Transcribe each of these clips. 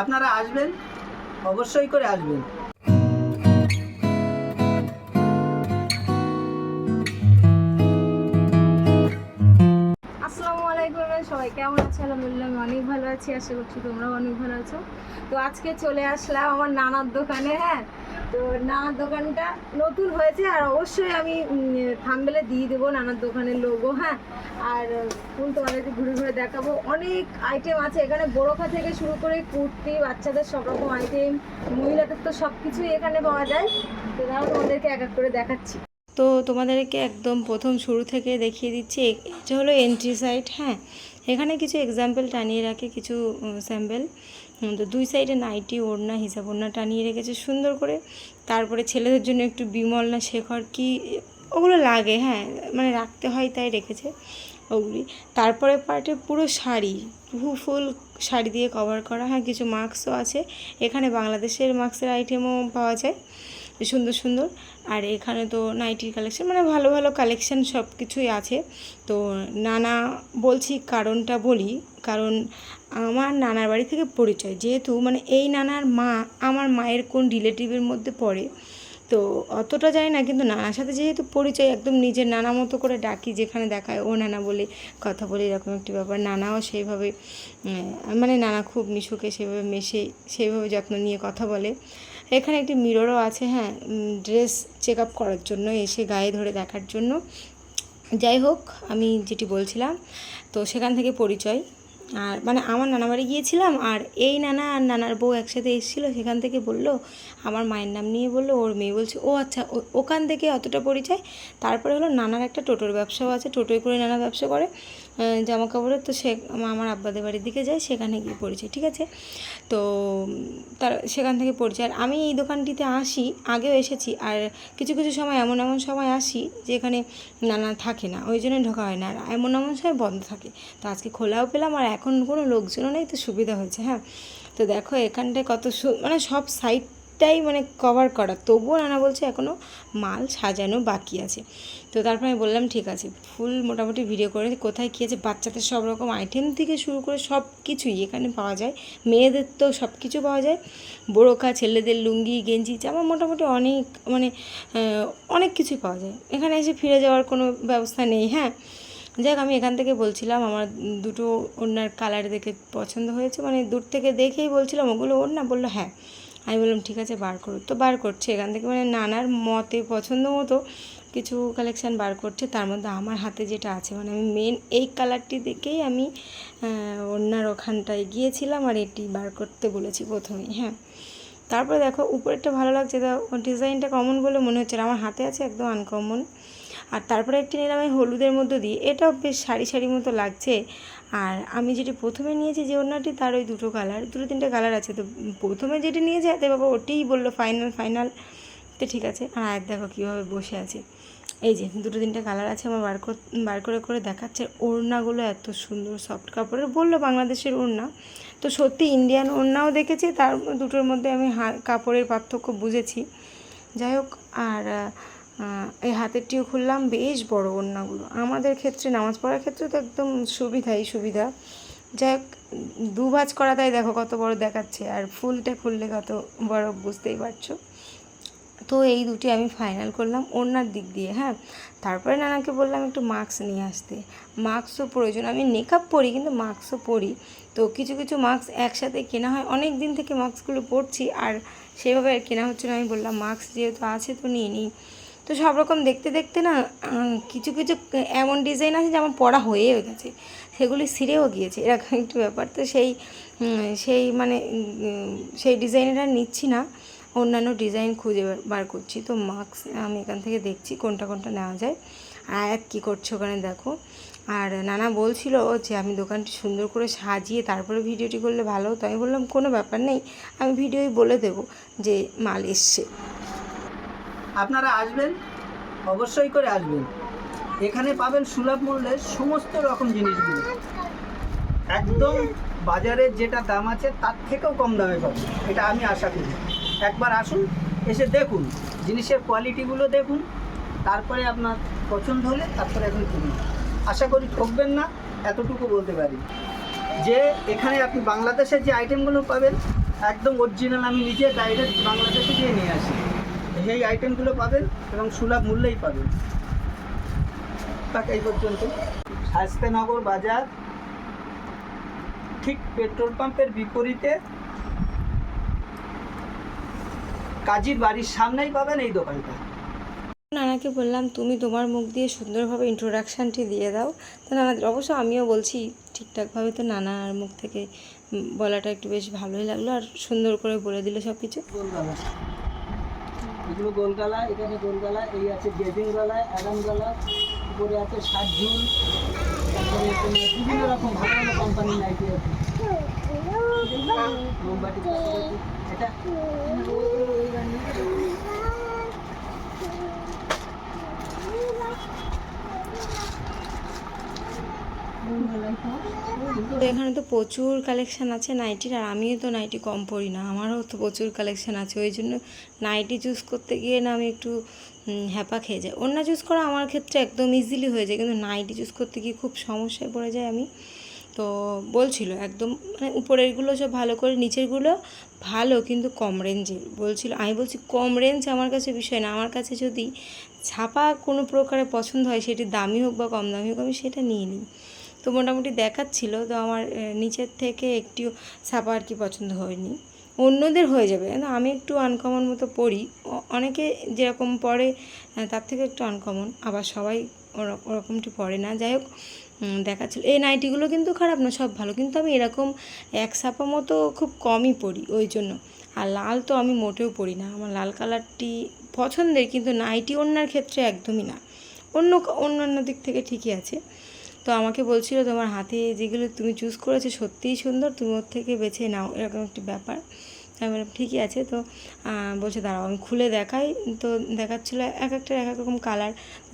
আপনারা আসবেন? অবশ্যই করে আসবেন। সবাই কেমন আছে? আলহামদুলিল্লাহ আমি অনেক ভালো আছি, আশা করছি তোমরাও অনেক ভালো আছো। তো আজকে চলে আসলাম আমার নানার দোকানে হ্যাঁ? তো নানার দোকানটা নতুন হয়েছে আর অবশ্যই আমি থামবেলে দিয়ে দেবো নানার দোকানের লোগো হ্যাঁ। আর ফুল তোমাদেরকে ঘুরে ঘুরে দেখাবো। অনেক আইটেম আছে। এখানে বোরখা থেকে শুরু করে কুর্তি, বাচ্চাদের সব রকম আইটেম মহিলাদের তো সব কিছুই এখানে পাওয়া যায়। তো তাও তোমাদেরকে এক এক করে দেখাচ্ছি। তো তোমাদেরকে একদম প্রথম শুরু থেকে দেখিয়ে দিচ্ছি। এটা হলো এন্ট্রি সাইট হ্যাঁ। এখানে কিছু এক্সাম্পল টানিয়ে রাখে, কিছু স্যাম্পেল তো দুই সাইডে নাইটি, ওড়না, হিসাব ওড়না টানিয়ে রেখেছে সুন্দর করে। তারপরে ছেলেদের জন্য একটু বিমল না শেখর কি, ওগুলো লাগে হ্যাঁ মানে রাখতে হয় তাই রেখেছে ওগুলি। তারপরে পার্টে পুরো শাড়ি হু ফুল শাড়ি দিয়ে কভার করা হ্যাঁ কিছু মাস্কও আছে। এখানে বাংলাদেশের মাস্কের আইটেমও পাওয়া যায়। সুন্দর সুন্দর। আর এখানে তো নাইটির কালেকশন মানে ভালো ভালো কালেকশন সব কিছুই আছে। তো নানা, বলছি কারণটা বলি, কারণ আমার নানার বাড়ি থেকে পরিচয়। যেহেতু মানে এই নানার মা আমার মায়ের কোন রিলেটিভের মধ্যে পড়ে, তো অতটা জানি না। কিন্তু নানার সাথে যেহেতু পরিচয়, একদম নিজের নানা মতো করে ডাকি, যেখানে দেখায়, ও নানা বলে কথা বলে, এরকম একটি ব্যাপার। নানাও সেইভাবে মানে নানা খুব মিশুকে সেভাবে মেশে, সেইভাবে যত্ন নিয়ে কথা বলে। এখানে একটি মিররও আছে হ্যাঁ ড্রেস চেক আপ করার জন্য এসে গায়ে ধরে দেখার জন্য। যাই হোক, আমি যেটি বলছিলাম, তো সেখান থেকে পরিচয়। আর মানে আমার নানা বাড়ি গিয়েছিলাম, আর এই নানা আর নানার বউ একসাথে এসেছিল, সেখান থেকে বলল, আমার মায়ের নাম নিয়ে বলল, ওর মেয়ে বলছে, ও আচ্ছা ওখান থেকে অতটা পরিচয়? তারপরে হলো নানার একটা টোটোর ব্যবসাও আছে, টোটোয় করে নানা ব্যবসা করে। জামা কাপড়ের তো সে আমার আব্বাদের বাড়ির দিকে যায়, সেখানে গিয়ে পরিচয় ঠিক আছে? তো তার সেখান থেকে পরিচয় আর আমি এই দোকানটিতে আসি, আগেও এসেছি, আর কিছু কিছু সময় এমন এমন সময় আসি যেখানে নানা থাকে না, ওই জন্য ঢোকা হয় না। আর এমন এমন সময় বন্ধ থাকে। তো আজকে খোলাও পেলাম, আর এখন কোনো লোকজনও নেই, তো সুবিধা হয়েছে হ্যাঁ? তো দেখো এখানটায় কত মানে সব সাইডটাই মানে কভার করা। তবুও নানা বলছে এখনও মাল সাজানো বাকি আছে। তো তারপরে আমি বললাম, ঠিক আছে, ফুল মোটামুটি ভিডিও করে কোথায় কী আছে? বাচ্চাদের সব রকম আইটেম থেকে শুরু করে সব কিছুই এখানে পাওয়া যায়। মেয়েদের তো সব কিছু পাওয়া যায়। বোরখা ছেলেদের লুঙ্গি, গেঞ্জি, জামা মোটামুটি অনেক মানে অনেক কিছুই পাওয়া যায়। এখানে এসে ফিরে যাওয়ার কোনো ব্যবস্থা নেই হ্যাঁ? যাক, আমি এখান থেকে বলছিলাম, আমার দুটো ওনার কালার দেখে পছন্দ হয়েছে। মানে দূর থেকে দেখেই বলছিলাম, ওগুলো ওর না বলল হ্যাঁ। আমি বললাম, ঠিক আছে, বার করো। তো বার করছে এখান থেকে। মানে নানার মতে পছন্দ মতো কিছু কালেকশান বার করছে। তার মধ্যে আমার হাতে যেটা আছে মানে আমি মেন এই কালারটি দেখেই আমি অন্যার ওখানটায় গিয়েছিলাম আর এটি বার করতে বলেছি প্রথমেই হ্যাঁ। তারপরে দেখো, উপরেরটা ভালো লাগছে। তা ডিজাইনটা কমন বলে মনে হচ্ছে আমার হাতে আছে, একদম আনকমন আর তারপরে একটি নিলাম আমি হলুদের মধ্যে দিয়ে এটাও বেশ সারি সারি মতো লাগছে। আর আমি যেটি প্রথমে নিয়েছি যে ওড়নাটি, তার ওই দুটো কালার দুটো তিনটে কালার আছে। তো প্রথমে যেটি নিয়েছে, হাতে বাবা ওটিই বলল ফাইনাল ফাইনাল তো ঠিক আছে। আর আয়ের দেখো কীভাবে বসে আছে। এই যে দুটো তিনটে কালার আছে, আমার বার কর, বার করে করে দেখাচ্ছে। ওড়নাগুলো এত সুন্দর সফট কাপড়ের। বলল বাংলাদেশের ওড়না। তো সত্যি ইন্ডিয়ান ওড়নাও দেখেছি। তার দুটোর মধ্যে আমি হা- কাপড়ের পার্থক্য বুঝেছি। যাই হোক, আর এই হাতেরটিও খুললাম, বেশ বড় ওড়নাগুলো। আমাদের ক্ষেত্রে, নামাজ পড়ার ক্ষেত্রে তো একদম সুবিধাই সুবিধা। যাই হোক, দু ভাঁজ করা তাই দেখো কত বড় দেখাচ্ছে, আর ফুলটা খুললে কত বড় বুঝতেই পারছ। তো এই দুটি আমি ফাইনাল করলাম ওড়নার দিক দিয়ে হ্যাঁ? তারপরে নানাকে বললাম একটু মাস্ক নিয়ে আসতে। মাস্কও প্রয়োজন, আমি মেকআপ পরি, কিন্তু মাস্কও পরি। তো কিছু কিছু মাস্ক একসাথে কেনা হয়, অনেক দিন থেকে মাস্কগুলো পরছি আর সেভাবে আর কেনা হচ্ছে না। আমি বললাম মাস্ক যেহেতু আছে তো নিয়ে নিই। তো সব রকম দেখতে দেখতে না কিছু কিছু এমন ডিজাইন আছে যে আমার পড়া হয়েও গেছে। সেগুলি ছিঁড়েও গিয়েছে, এরকম একটু ব্যাপার। তো সেই সেই মানে সেই ডিজাইনের আর নিচ্ছি না, অন্যান্য ডিজাইন খুঁজে বার- করছি। তো মাস্ক আমি এখান থেকে দেখছি কোনটা কোনটা নেওয়া যায়। আর কী করছে ওখানে দেখো। আর নানা বলছিল যে আমি দোকানটি সুন্দর করে সাজিয়ে তারপরে ভিডিওটি করলে ভালো হতো। আমি বললাম, কোনো ব্যাপার নেই, আমি ভিডিওই বলে দেবো যে মাল এসছে। আপনারা আসবেন, অবশ্যই করে আসবেন। এখানে পাবেন সুলভ মূল্যের সমস্ত রকম জিনিসগুলো। একদম বাজারে যেটা দাম আছে, তার থেকেও কম দামে পাবেন। এটা আমি আশা করি। একবার আসুন, এসে দেখুন, জিনিসের কোয়ালিটিগুলো দেখুন, তারপরে আপনার পছন্দ হলে তারপরে এখন কিনুন। আশা করি ঠকবেন না, এতটুকু বলতে পারি। যে এখানে আপনি বাংলাদেশের যে আইটেমগুলো পাবেন, একদম অরিজিনাল আমি নিজে ডাইরেক্ট বাংলাদেশে গিয়ে নিয়ে আসি। এই আইটেমগুলো পাবেন এবং সুলভ মূল্যেই পাবেন। তাক এই পর্যন্ত। শাস্তেনগর বাজার ঠিক পেট্রোল পাম্পের বিপরীতে কাজীর বাড়ির সামনেই পাবেন এই দোকানটা। নানাকে বললাম তুমি তোমার মুখ দিয়ে সুন্দরভাবে ইন্ট্রোডাকশানটি দিয়ে দাও। তো নানা অবশ্য আমিও বলছি ঠিকঠাকভাবে তো নানার মুখ থেকে বলাটা একটু বেশ ভালোই লাগল আর সুন্দর করে বলে দিল সব কিছু এগুলো গোলগালা এখানে গোলগালা এই আছে গেজিং গলা, অ্যাডাম গলা, উপরে আছে ষাট ঝুল, তারপরে বিভিন্ন রকম, ভালো ভালো কোম্পানির নাইটি আছে। এটা তো এখানে তো প্রচুর কালেকশান আছে নাইটির আর আমিও তো নাইটি কম পরি না, আমারও তো প্রচুর কালেকশান আছে, ওই জন্য নাইটি চুজ করতে গিয়ে না আমি একটু হ্যাপা খেয়ে যাই। অন্য চুজ করা আমার ক্ষেত্রে একদম ইজিলি হয়ে যায়, কিন্তু নাইটি চুজ করতে গিয়ে খুব সমস্যায় পড়ে যায় আমি। তো বলছিল একদম মানে উপরেরগুলো সব ভালো করে নিচেরগুলো ভালো কিন্তু কম রেঞ্জের বলছিল, আমি বলছি কম রেঞ্জ আমার কাছে বিষয় না, আমার কাছে যদি ছাপা কোনো প্রকারে পছন্দ হয়, সেটি দামি হোক বা কম দামি হোক, আমি সেটা নিয়ে নিই। তো মোটামুটি দেখাচ্ছিল, তো আমার নিচের থেকে একটিও ছাপা আর কি পছন্দ হয়নি। অন্যদের হয়ে যাবে, কিন্তু আমি একটু আনকমন মতো পড়ি। অনেকে যেরকম পড়ে তার থেকে একটু আনকমন আবার সবাই ওরক- ওরকমটি পড়ে না। যাই হোক দেখাচ্ছিল। এই নাইটিগুলো কিন্তু খারাপ না, সব ভালো, কিন্তু আমি এরকম এক ছাপা মতো খুব কমই পড়ি ওই জন্য। আর লাল তো আমি মোটেও পড়ি না। আমার লাল কালারটি পছন্দের, কিন্তু নাইটি অন্যার ক্ষেত্রে একদমই না। অন্য অন্যান্য দিক থেকে ঠিকই আছে। তো আমাকে বলছিল, তোমার হাতে যেগুলো তুমি চুজ করেছ সত্যিই সুন্দর, তুমি ওর থেকে বেছে নাও। এরকম একটি ব্যাপার। আমি বললাম, ঠিকই আছে। তো বলছে, দাঁড়াও, আমি খুলে দেখাই। তো দেখাচ্ছিল এক একটা এক এক রকম কালার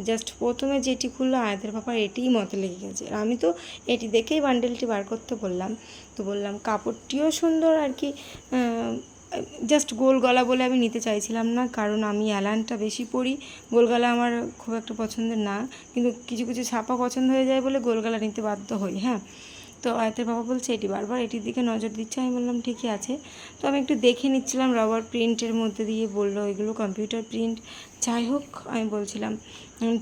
জাস্ট প্রথমে যেটি খুললো, আয়াতের ব্যাপার এটিই মতে লেগে গেছে। আর আমি তো এটি দেখেই বান্ডেলটি বার করতে বললাম। তো বললাম, কাপড়টিও সুন্দর আর কি। জাস্ট গোল গলা বলে আমি নিতে চাইছিলাম না, কারণ আমি অ্যালানটা বেশি পরি। গোল গলা আমার খুব একটা পছন্দের না, কিন্তু কিছু কিছু ছাপা পছন্দ হয়ে যায় বলে গোল গলা নিতে বাধ্য হই হ্যাঁ। তো আয়তের বাবা বলছে, এটি বারবার এটির দিকে নজর দিচ্ছে? আমি বললাম, ঠিকই আছে। তো আমি একটু দেখে নিচ্ছিলাম রাবার প্রিন্টের মধ্যে দিয়ে বলল, এগুলো কম্পিউটার প্রিন্ট যাই হোক, আমি বলছিলাম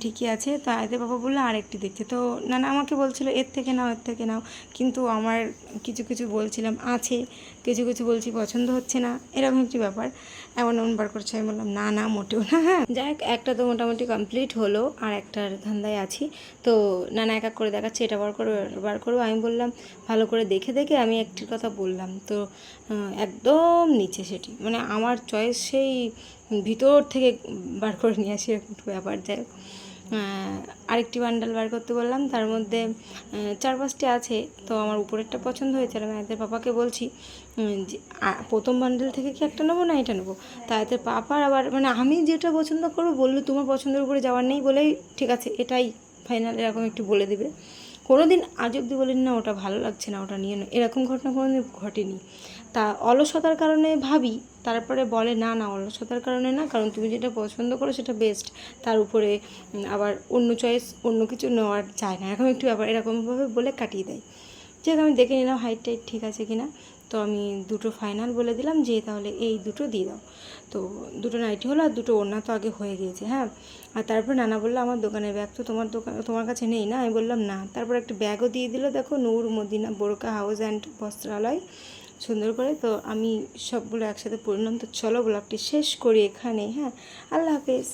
ঠিকই আছে। তো আয়তের বাবা বলল, আরেকটি দেখতে। তো না না আমাকে বলছিল, এর থেকে নাও, এর থেকে নাও। কিন্তু আমার কিছু কিছু বলছিলাম, আছে। কিছু কিছু বলছি, পছন্দ হচ্ছে না। এরকম একটি ব্যাপার। এমন এমন বার করছে, আমি বললাম, না না, মোটেও না। হ্যাঁ যাই হোক, একটা তো মোটামুটি কমপ্লিট হলো, আর একটার ধান্দায় আছি। তো নানা এক এক করে দেখাচ্ছে, এটা বার করব বার করব। আমি বললাম, ভালো করে দেখে দেখে আমি একটির কথা বললাম। তো একদম নিচে সেটি। মানে আমার চয়েস সেই ভিতর থেকে বার করে নিয়ে আসি, এরকম একটু ব্যাপার হোক। আরেকটি বান্ডেল বার করতে বললাম, তার মধ্যে চার পাঁচটি আছে, তো আমার উপরেরটা পছন্দ হয়েছে। আমি এদের পাপাকে বলছি যে প্রথম বান্ডেল থেকে কি একটা নেব না এটা নেব? তা এদের পাপার আবার মানে আমি যেটা পছন্দ করব, বলল, তোমার পছন্দের উপরে যাওয়ার নেই বলেই ঠিক আছে, এটাই ফাইনাল এরকম একটু বলে দিবে। কোনো দিন আজ অব্দি বলেন, না, ওটা ভালো লাগছে না, ওটা নিয়ে না। এরকম ঘটনা কোনো দিন ঘটেনি। তা অলসতার কারণে ভাবি, তারপরে বলে, না না, অলসতার কারণে না, কারণ তুমি যেটা পছন্দ করো সেটা বেস্ট তার উপরে আবার অন্য চয়েস অন্য কিছু নেওয়ার চায় না। এরকম একটু ব্যাপার, এরকমভাবে বলে কাটিয়ে দেয়। যেহেতু আমি দেখে নিলাম হাইট টাইট ঠিক আছে কিনা তো আমি দুটো ফাইনাল বলে দিলাম, যে তাহলে এই দুটো দিয়ে দাও। তো দুটো নাইটি হলো আর দুটো ওড়না তো আগে হয়ে গিয়েছে হ্যাঁ? আর তারপর নানা বলল, আমার দোকানের ব্যাগ তো তোমার দোকান, তোমার কাছে নেই না? আমি বললাম, না। তারপর একটা ব্যাগও দিয়ে দিল, দেখো, নূর, মদিনা, বোরকা হাউস অ্যান্ড বস্ত্রালয়, সুন্দর করে। তো আমি সবগুলো একসাথে পড়লাম। তো চলো ব্লগটি শেষ করি এখানে হ্যাঁ? আল্লাহ হাফেজ।